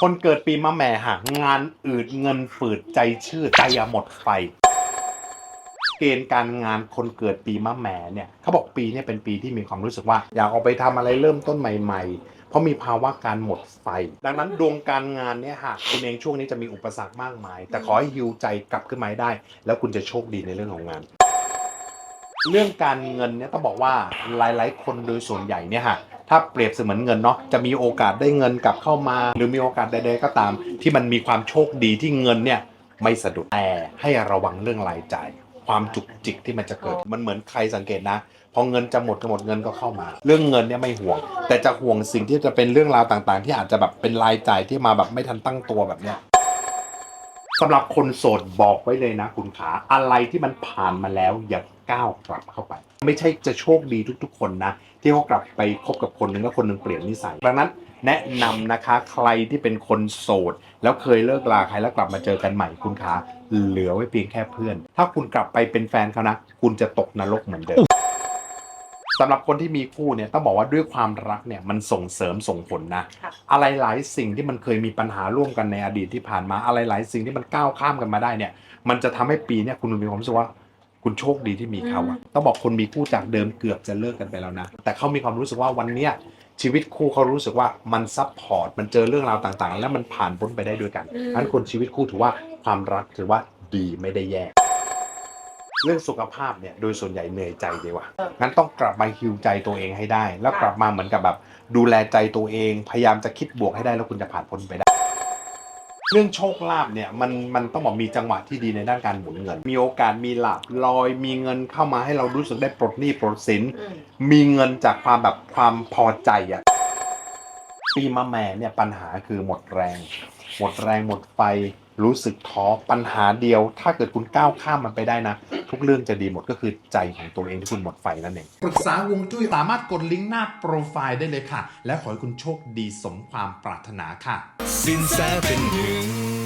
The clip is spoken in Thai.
คนเกิดปีมะแม่หางานอืดเงินฝืดใจชืดใจหมดไฟเกณฑ์การงานคนเกิดปีมะแม่เนี่ยเขาบอกปีเนี่ยเป็นปีที่มีความรู้สึกว่า อยากออกไปทำอะไรเริ่มต้นใหม่ ๆ เพราะมีภาวะการหมดไฟ ดังนั้นดวงการงานเนี่ยหากคุณเองช่วงนี้จะมีอุปสรรคมากมาย แต่ขอให้ฮิวใจกลับขึ้นมาได้ แล้วคุณจะโชคดีในเรื่องของงาน เรื่องการเงินเนี่ยต้องบอกว่าหลาย ๆ คนโดยส่วนใหญ่เนี่ยฮะ ถ้าเปรียบเสมือนเงินเนาะจะมีโอกาสได้เงินกลับเข้ามา หรือมีโอกาสใดๆก็ตาม ที่มันมีความโชคดีที่เงินเนี่ยไม่สะดุดแต่ให้ระวังเรื่องรายจ่าย ความจุกจิกที่มันจะเกิดมันเหมือนใครสังเกตนะพอเงินจะหมดก็หมดเงินก็เข้ามา เรื่องเงินเนี่ยไม่ห่วง แต่จะห่วงสิ่งที่จะเป็นเรื่องราวต่างๆ ที่อาจจะแบบเป็นรายจ่ายที่มาแบบไม่ทันตั้งตัวแบบเนี้ยสำหรับคนโสดบอกไว้เลยนะ คุณขาอะไรที่มันผ่านมาแล้วอย่าก้าวกลับเข้าไป ไม่ใช่จะโชคดีทุกๆ คนนะ ที่เขากลับไปคบกับคนหนึ่งแล้วคนหนึ่งเปลี่ยนนิสัยดังนั้นแนะนำนะคะใครที่เป็นคนโสด แล้วเคยเลิกลาใครแล้วกลับมาเจอกันใหม่คุณขาเหลือไว้เพียงแค่เพื่อน ถ้าคุณกลับไปเป็นแฟนเขานะ คุณจะตกนรกเหมือนเดิมสำหรับคนที่มีคู่เนี่ยต้องบอกว่าด้วยความรักเนี่ยมันส่งเสริมส่งผลนะค่ะอะไรหลายสิ่งที่มันเคยมีปัญหาร่วมกันในอดีตที่ผ่านมาอะไรหลายสิ่งที่มันก้าวข้ามกันมาได้เนี่ย มันจะทำให้ปีเนี่ยคุณมีความรู้สึกว่า คุณโชคดีที่มีเขาอะต้องบอกคนมีคู่จากเดิมเกือบจะเลิกกันไปแล้วนะ แต่เขามีความรู้สึกว่าวันเนี้ยชีวิตคู่เขารู้สึกว่ามันซับพอร์ตมันเจอเรื่องราวต่างๆ แล้วมันผ่านพ้นไปได้ด้วยกันอืมนั้นคนชีวิตคู่ถือว่าความรักถือว่าดีไม่ได้แย่ เรื่องสุขภาพเนี่ยโดยส่วนใหญ่เหนื่อยใจดีกว่างั้นต้องกลับมาฮิวใจตัวเองให้ได้ แล้วกลับมาเหมือนกับแบบดูแลใจตัวเอง พยายามจะคิดบวกให้ได้แล้วคุณจะผ่านพ้นไปได้ เรื่องโชคลาภเนี่ยมันมันต้องบอกมีจังหวะที่ดีในด้านการหมุนเงิน มีโอกาสมีหลับลอย มีเงินเข้ามาให้เรารู้สึกได้ปลดหนี้ปลดสิน อืม มีเงินจากความแบบความพอใจอะปีมะแม่เนี่ยปัญหาคือหมดแรง หมดแรงหมดไฟรู้สึกท้อปัญหาเดียว ถ้าเกิดคุณก้าวข้ามมันไปได้นะ ทุกเรื่องจะดีหมดก็คือใจของตัวเองที่คุณหมดไฟนั่นเองปรึกษาฮวงจุ้ยสามารถกดลิงก์หน้าโปรไฟล์ได้เลยค่ะ และขอให้คุณโชคดีสมความปรารถนาค่ะสินแสเป็นหนึ่ง